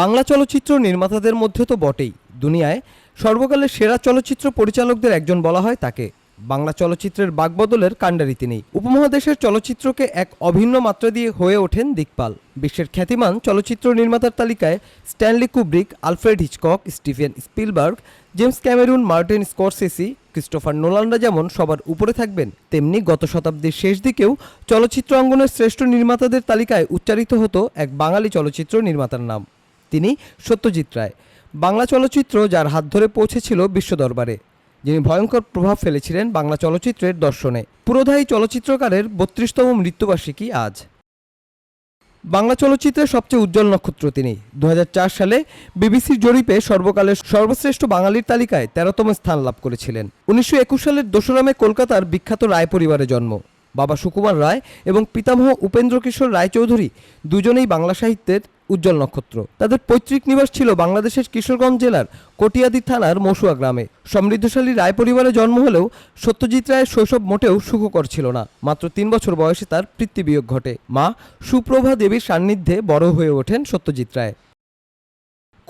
বাংলা চলচ্চিত্র নির্মাতাদের মধ্যে তো বটেই। দুনিয়ায় সর্বকালের সেরা চলচ্চিত্র পরিচালকদের একজন বলা হয় তাকে। বাংলা চলচ্চিত্রের বাগবদলের কাণ্ডারি তিনি। উপমহাদেশের চলচ্চিত্রকে এক অভিন্ন মাত্রা দিয়ে হয়ে ওঠেন দিকপাল। বিশ্বের খ্যাতিমান চলচ্চিত্র নির্মাতার তালিকায় Stanley Kubrick, Alfred Hitchcock, Steven Spielberg, James Cameron, Martin Scorsese, Christopher নোলানরা যেমন সবার উপরে থাকবেন, তেমনি গত শতাব্দীর শেষ দিকেও চলচ্চিত্র অঙ্গনের শ্রেষ্ঠ নির্মাতাদের তালিকায় উচ্চারিত হতো এক বাঙালি চলচ্চিত্র নির্মাতার নাম। তিনি সত্যজিৎ রায়। বাংলা চলচ্চিত্র যার হাত ধরে পৌঁছেছিল বিশ্ব দরবারে, যিনি ভয়ঙ্কর প্রভাব ফেলেছিলেন বাংলা চলচ্চিত্রের দর্শনে। পুরোধায়ী চলচ্চিত্রকারের বত্রিশতম মৃত্যুবার্ষিকী আজ। বাংলা চলচ্চিত্রের সবচেয়ে উজ্জ্বল নক্ষত্র তিনি। দু হাজার চার সালে বিবিসির জরিপে সর্বকালের সর্বশ্রেষ্ঠ বাঙালির তালিকায় তেরোতম স্থান লাভ করেছিলেন। উনিশশো একুশ সালের দোসরা মে কলকাতার বিখ্যাত রায় পরিবারে জন্ম। বাবা সুকুমার রায় এবং পিতামহ উপেন্দ্র কিশোর রায়চৌধুরী দুজনেই বাংলা সাহিত্যের উজ্জ্বল নক্ষত্র। তাদের পৈতৃক নিবাস ছিল বাংলাদেশের কিশোরগঞ্জ জেলার কটিয়াদি থানার মসুয়া গ্রামে। সমৃদ্ধশালী রায় পরিবারে জন্ম হলেও সত্যজিৎ রায়ের শৈশব মোটেও সুখকর ছিল না। মাত্র তিন বছর বয়সে তার পিতৃবিয়োগ ঘটে। মা সুপ্রভা দেবীর সান্নিধ্যে বড় হয়ে ওঠেন সত্যজিৎ রায়।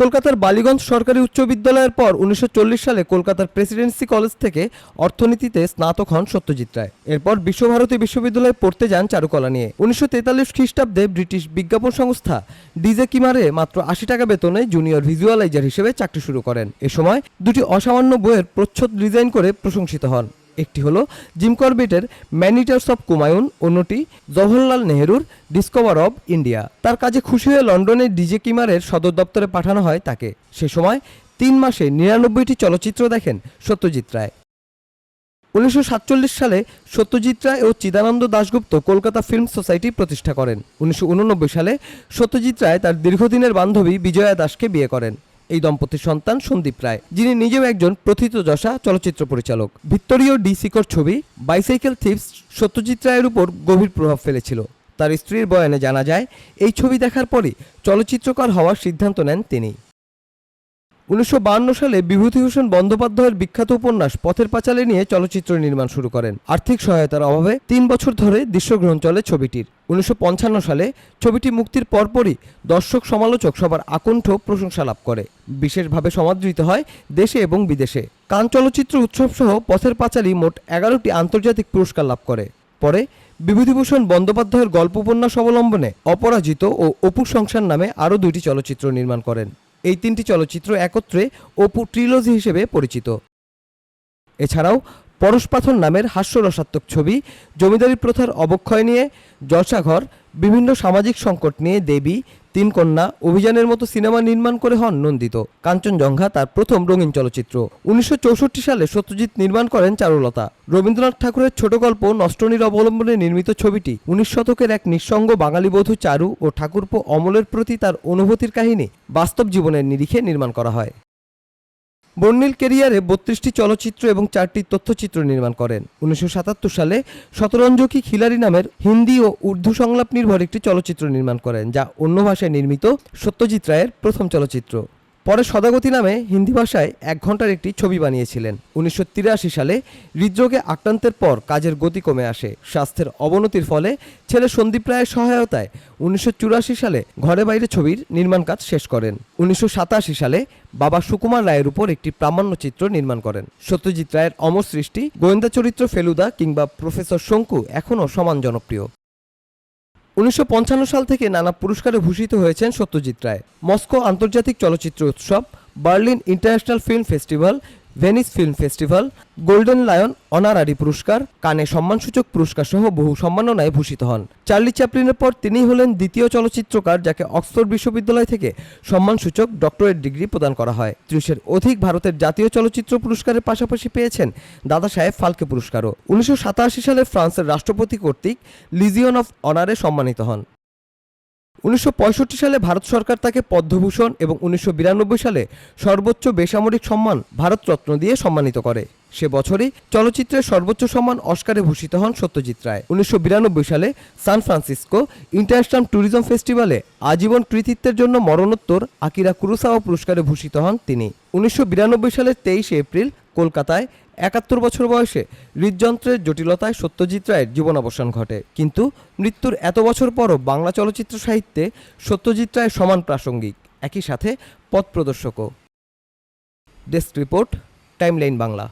কলকাতার বালিগঞ্জ সরকারি উচ্চ বিদ্যালয়ের পর উনিশশো চল্লিশ সালে কলকাতার প্রেসিডেন্সি কলেজ থেকে অর্থনীতিতে স্নাতক হন সত্যজিৎ রায়। এরপর বিশ্বভারতী বিশ্ববিদ্যালয়ে পড়তে যান চারুকলা নিয়ে। উনিশশো তেতাল্লিশ খ্রিস্টাব্দে ব্রিটিশ বিজ্ঞাপন সংস্থা ডিজে কিমারে মাত্র আশি টাকা বেতনে জুনিয়র ভিজুয়ালাইজার হিসেবে চাকরি শুরু করেন। এ সময় দুটি অসামান্য বইয়ের প্রচ্ছদ ডিজাইন করে প্রশংসিত হন। একটি হলো জিম করবেটের ম্যানিটার্স অফ কুমায়ুন, অন্যটি জওহরলাল নেহেরুর ডিসকভার অব ইন্ডিয়া। তার কাজে খুশি হয়ে লন্ডনের ডিজে কিমারের সদর দপ্তরে পাঠানো হয় তাকে। সে সময় তিন মাসে নিরানব্বইটি চলচ্চিত্র দেখেন সত্যজিৎ রায়। উনিশশো সাতচল্লিশ সালে সত্যজিৎ রায় ও চিদানন্দ দাশগুপ্ত কলকাতা ফিল্ম সোসাইটি প্রতিষ্ঠা করেন। উনিশশো উননব্বই সালে সত্যজিৎ রায় তার দীর্ঘদিনের বান্ধবী বিজয়া দাসকে বিয়ে করেন। এই দম্পতির সন্তান সন্দীপ রায়, যিনি নিজেও একজন প্রথিতযশা চলচ্চিত্র পরিচালক। ভিক্টোরিও ডি সিকর ছবি বাইসাইকেল থিপস সত্যজিৎ রায়ের উপর গভীর প্রভাব ফেলেছিল। তার স্ত্রীর বয়ানে জানা যায়, এই ছবি দেখার পরই চলচ্চিত্রকার হওয়ার সিদ্ধান্ত নেন তিনি। উনিশশো সালে বিভূতিভূষণ বন্দ্যোপাধ্যায়ের বিখ্যাত উপন্যাস পথের পাঁচালী নিয়ে চলচ্চিত্র নির্মাণ শুরু করেন। আর্থিক সহায়তার অভাবে তিন বছর ধরে দৃশ্যগ্রহণ চলে ছবিটির। উনিশশো পঞ্চান্ন সালে ছবিটি মুক্তির পরপরই দর্শক সমালোচক সবার আকণ্ঠ প্রশংসা লাভ করে। বিশেষভাবে সমাদৃত হয় দেশে এবং বিদেশে। কান চলচ্চিত্র উৎসব সহ পথের পাঁচালী মোট এগারোটি আন্তর্জাতিক পুরস্কার লাভ করে। পরে বিভূতিভূষণ বন্দ্যোপাধ্যায়ের গল্প উপন্যাস অবলম্বনে অপরাজিত ও অপু সংসার নামে আরও দুইটি চলচ্চিত্র নির্মাণ করেন। এই তিনটি চলচ্চিত্র একত্রে অপু ট্রিলজি হিসেবে পরিচিত। এছাড়াও পরশপাথর নামের হাস্যরসাত্মক ছবি, জমিদারি প্রথার অবক্ষয় নিয়ে জলসাঘর বিভিন্ন সামাজিক সংকট নিয়ে দেবী তিন কন্যা অভিযানের মতো সিনেমা নির্মাণ করে হন নন্দিত। কাঞ্চনজঙ্ঘা তার প্রথম রঙিন চলচ্চিত্র। উনিশশো চৌষট্টি সালে সত্যজিৎ নির্মাণ করেন চারুলতা। রবীন্দ্রনাথ ঠাকুরের ছোট গল্প নষ্টনীর অবলম্বনে নির্মিত ছবিটি উনিশ শতকের এক নিঃসঙ্গ বাঙালি বধূ চারু ও ঠাকুরপো অমলের প্রতি তার অনুভূতির কাহিনী বাস্তব জীবনের নিরিখে নির্মাণ করা হয়। বর্ণিল কেরিয়ারে বত্রিশটি চলচ্চিত্র এবং চারটি তথ্যচিত্র নির্মাণ করেন। উনিশশো সাতাত্তর সালে শতরঞ্জকি খিলারি নামের হিন্দি ও উর্দু সংলাপ নির্ভর একটি চলচ্চিত্র নির্মাণ করেন, যা অন্য ভাষায় নির্মিত সত্যজিৎ রায়ের প্রথম চলচ্চিত্র। পরে সদাগতি নামে হিন্দি ভাষায় এক ঘণ্টার একটি ছবি বানিয়েছিলেন। উনিশশো তিরাশি সালে হৃদরোগে আক্রান্তের পর কাজের গতি কমে আসে। স্বাস্থ্যের অবনতির ফলে ছেলে সন্দীপ রায়ের সহায়তায় উনিশশো চুরাশি সালে ঘরে বাইরে ছবির নির্মাণ কাজ শেষ করেন। উনিশশো সাতাশি সালে বাবা সুকুমার রায়ের উপর একটি প্রামাণ্যচিত্র নির্মাণ করেন। সত্যজিৎ রায়ের অমর সৃষ্টি, গোয়েন্দা চরিত্র ফেলুদা কিংবা প্রফেসর শঙ্কু এখনও সমান জনপ্রিয়। উনিশশো পঞ্চান্ন সাল থেকে নানা পুরস্কারে ভূষিত হয়েছেন সত্যজিৎ রায়। মস্কো আন্তর্জাতিক চলচ্চিত্র উৎসব, Berlin international film festival Venice film festival golden lion honorary পুরস্কার কানে সম্মানসূচক পুরস্কার সহ বহু সম্মাননায় ভূষিত হন। চার্লি চ্যাপলিনের পর তিনি হলেন দ্বিতীয় চলচ্চিত্রকার যাকে অক্সফোর্ড বিশ্ববিদ্যালয় থেকে সম্মানসূচক ডক্টরেট ডিগ্রি প্রদান করা হয়। ত্রিশের অধিক ভারতের জাতীয় চলচ্চিত্র পুরস্কারের পাশাপাশি পেয়েছেন দাদা সাহেব ফালকে পুরস্কারও। উনিশশো সাতাশি সালে ফ্রান্সের রাষ্ট্রপতি কর্তৃক লিজিয়ন অফ অনারে সম্মানিত হন। উনিশশো পঁয়ষট্টি সালে ভারত সরকার তাকে পদ্মভূষণ এবং উনিশশো সালে সর্বোচ্চ বেসামরিক সম্মান ভারতরত্ন দিয়ে সম্মানিত করে। সে বছরই চলচ্চিত্রের সর্বোচ্চ সম্মান অস্কারে ভূষিত হন সত্যজিৎ রায়। উনিশশো বিরানব্বই সালে সান ফ্রান্সিসকো ইন্টারন্যাশনাল ট্যুরিজম ফেস্টিভ্যালে আজীবন কৃতিত্বের জন্য মরণোত্তর আকিরা কুরুসাওয়া পুরস্কারে ভূষিত হন তিনি। উনিশশো সালের তেইশে এপ্রিল কলকাতায় একাত্তর বছর বয়সে হৃদযন্ত্রের জটিলতায় সত্যজিৎ রায়ের জীবনাবসান ঘটে। কিন্তু মৃত্যুর এত বছর পরও বাংলা চলচ্চিত্র সাহিত্যে সত্যজিৎ রায় সমান প্রাসঙ্গিক। একই সাথে পথ প্রদর্শকও। Desk report, timeline Bangla.